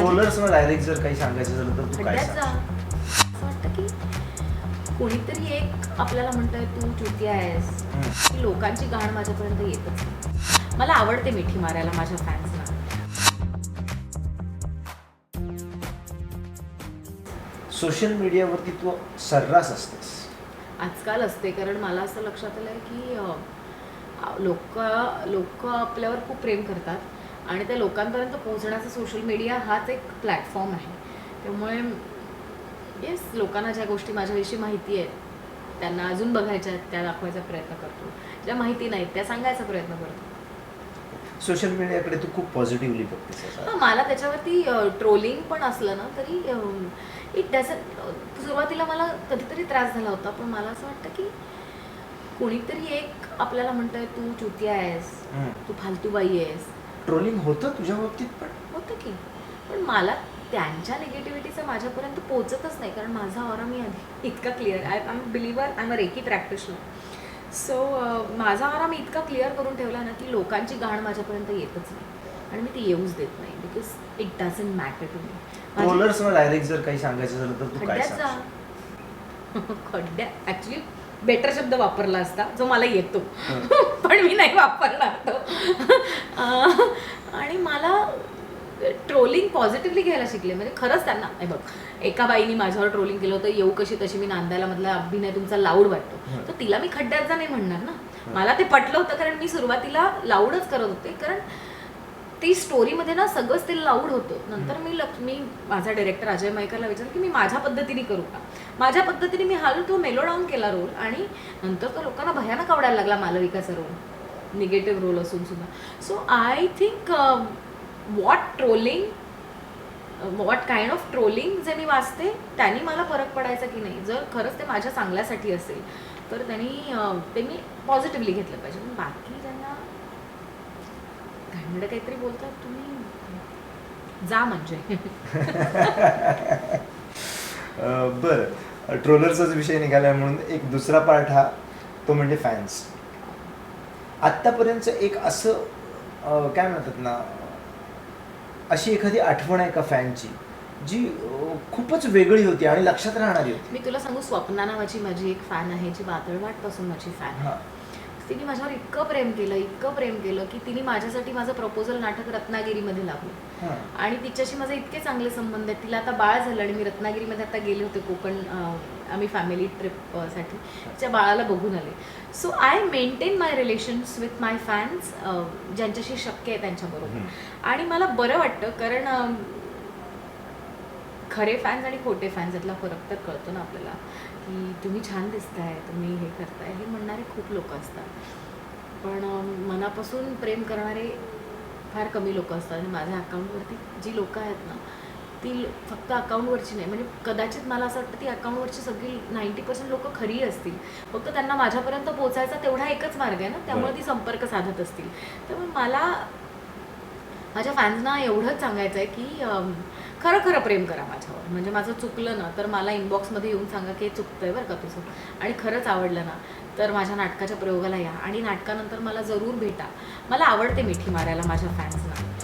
ट्रोलर्सना direct जर काही सांगायचं झालं तर तू काय खड्ड्यात जा सांग? असं वाटतं की कोणीतरी एक आपल्याला म्हणतंय तू चुती आहेस. हम्म. की लोकांची घाण माझ्यापर्यंत येतच नाही. मला आवडते मिठी मारायला माझ्या फॅन्सना सोशल मीडियावरती तू सर्रास असतेस. आजकाल असते कारण मला असं लक्षात आलं आहे की लोक लोक आपल्यावर खूप प्रेम करतात. आणि त्या लोकांपर्यंत पोहोचण्याचा सोशल मीडिया हाच एक प्लॅटफॉर्म आहे. त्यामुळे येस लोकांना ज्या गोष्टी माझ्याविषयी माहिती आहेत त्यांना अजून बघायच्या आहेत त्या दाखवायचा प्रयत्न करतो. ज्या माहिती नाहीत त्या सांगायचा प्रयत्न करतो. सोशल मीडियाकडे तू खूप पॉझिटिव्हली बघतेस. हां मला त्याच्यावरती ट्रोलिंग पण असलं ना तरी इट डझन सुरुवातीला मला कधीतरी त्रास झाला होता पण मला असं वाटतं की कोणीतरी एक आपल्याला म्हणतंय तू चुती आहेस. तू फालतू बाई आहेस. ट्रोलिंग होतं तुझ्या बाबतीत पण? होतं की. पण मला त्यांच्या निगेटिव्हिटीचं माझ्यापर्यंत पोहोचतच नाही कारण माझा ऑरा मी आधी इतका clear I I believer I am a reiki practitioner so माझा ऑरा मी इतका क्लिअर करून ठेवला ना की लोकांची घाण माझ्यापर्यंत येतच नाही. आणि मी ती येऊच देत नाही because it doesn't matter to me ट्रोलर्सना direct जर काही सांगायचं झालं तर तू काय सांग खड्ड्या ऍक्च्युली बेटर शब्द वापरला असता जो मला येतो. पण मी नाही वापरणार तो. आणि मला ट्रोलिंग पॉझिटिव्हली घ्यायला शिकले. म्हणजे खरंच त्यांना हे बघ एका बाईनी माझ्यावर ट्रोलिंग केलं होतं येऊ कशी तशी मी नांदायला मधला अभिनय तुमचा लाऊड वाटतो. तर तिला मी खड्ड्यात जा नाही म्हणणार ना. मला ते पटलं होतं कारण मी सुरुवातीला लाऊडच करत होते. कारण ती स्टोरीमध्ये ना सगळंच ते लाऊड होतं. नंतर मी लक्ष मी माझा डायरेक्टर अजय मयकरला विचारलं की मी माझ्या पद्धतीने करू का? माझ्या पद्धतीने मी हळू तो मेलो डाऊन केला रोल आणि नंतर तो लोकांना भयानक आवडायला लागला मालविकाचा रोल निगेटिव्ह रोल असून सुद्धा. So I think what trolling what kind of trolling जे मी वाचते त्यांनी मला फरक पडायचा की नाही. जर खरंच ते माझ्या चांगल्यासाठी असेल तर त्यांनी ते मी पॉझिटिव्हली घेतलं पाहिजे. बाकी ज्यांना घाणेरडं काहीतरी बोलतात तुम्ही जा म्हणजे. बरं. ट्रोलरचाच विषय निघाला म्हणून एक दुसरा पार्ट हा तो म्हणजे फॅन्स आत्तापर्यंत एक असं काय म्हणतात ना अशी एखादी आठवण आहे का फॅनची जी खूपच वेगळी होती आणि लक्षात राहणारी होती? मी तुला सांगू स्वप्ना नावाची माझी एक फॅन आहे जी वादळवाटपासून माझी फॅन. आहे. तिने माझ्यावर इतकं प्रेम केलं इतकं प्रेम केलं की तिने माझ्यासाठी माझं प्रपोजल नाटक रत्नागिरीमध्ये लावलं. हा. आणि तिच्याशी माझे इतके चांगले संबंध आहेत. तिला आता बाळ झालं आणि मी रत्नागिरीमध्ये आता गेले होते कोकण आम्ही फॅमिली ट्रिपसाठी तिच्या बाळाला बघून आले. So I maintain my relations with my fans ज्यांच्याशी शक्य आहे त्यांच्याबरोबर. आणि मला बरं वाटतं कारण खरे फॅन्स आणि खोटे फॅन्स यातला फरक तर कळतो ना आपल्याला. की तुम्ही छान दिसताय तुम्ही हे करताय हे म्हणणारे खूप लोक असतात. पण मनापासून प्रेम करणारे फार कमी लोक असतात. आणि माझ्या अकाउंटवरती जी लोकं आहेत ना ती फक्त अकाउंटवरची नाही. म्हणजे kदाचित मला असं वाटतं ती अकाउंटवरची सगळी नाईंटी पर्सेंट लोकं खरी असतील. फक्त त्यांना माझ्यापर्यंत पोहोचायचा तेवढा एकच मार्ग आहे ना त्यामुळे ती संपर्क साधत असतील. त्यामुळे मला माझ्या फॅन्सना एवढंच सांगायचं आहे की खरं खरं प्रेम करा माझ्यावर. म्हणजे माझं चुकलं ना तर मला इनबॉक्समध्ये येऊन सांगा की हे आहे बरं का तुझं. आणि खरंच आवडलं ना तर माझ्या नाटकाच्या प्रयोगाला या. आणि नाटकानंतर मला जरूर भेटा. मला आवडते मिठी मारायला माझ्या फॅन्सना